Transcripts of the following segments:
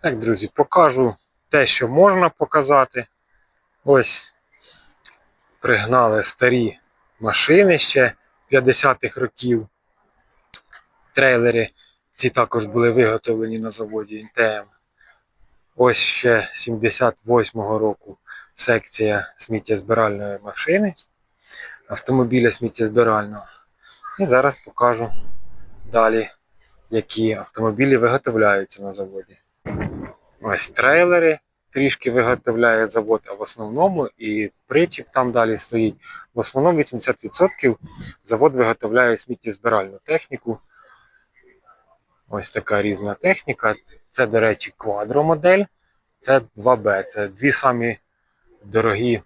Так, друзі, покажу те, що можна показати. Ось пригнали старі машини ще 50-х років. Трейлери ці також були виготовлені на заводі НТМ. Ось ще 78-го року секція сміттєзбиральної машини, автомобіля сміттєзбирального. І зараз покажу далі, які автомобілі виготовляються на заводі. Ось трейлери трішки виготовляє завод, а в основному і причіп там далі стоїть. В основному 80% завод виготовляє сміттєзбиральну техніку. Ось така різна техніка. Це, до речі, квадромодель. Це 2Б. Це дві самі дорогі,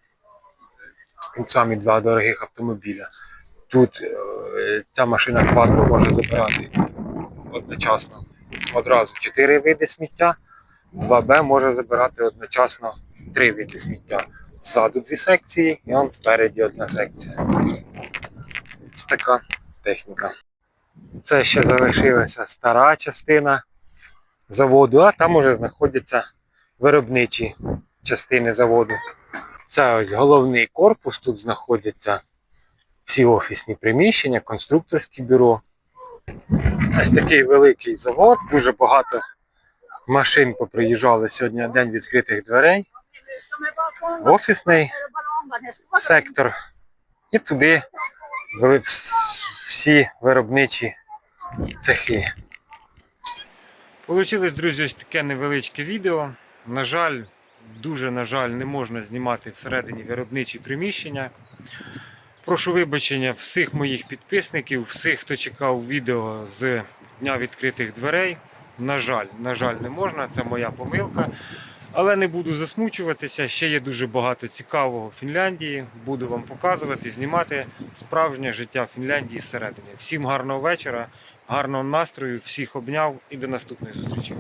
самі два дорогих автомобіля. Тут е, ця машина квадро може забирати одночасно одразу 4 види сміття. 2Б може забирати одночасно 3 види сміття. Ззаду дві секції і он спереді одна секція. Ось така техніка. Це ще залишилася стара частина заводу, а там уже знаходяться виробничі частини заводу. Це ось головний корпус, тут знаходяться всі офісні приміщення, конструкторське бюро. Ось такий великий завод, дуже багато машин поприїжджали сьогодні день відкритих дверей. Офісний сектор. І туди вс- всі виробничі цехи. Получилось, друзі, ось таке невеличке відео. На жаль, дуже на жаль, не можна знімати всередині виробничі приміщення. Прошу вибачення всіх моїх підписників, всіх, хто чекав відео з дня відкритих дверей. На жаль, на жаль, не можна, це моя помилка. Але не буду засмучуватися. Ще є дуже багато цікавого в Фінляндії. Буду вам показувати, знімати справжнє життя Фінляндії зсередини. Всім гарного вечора, гарного настрою, всіх обняв і до наступної зустрічі.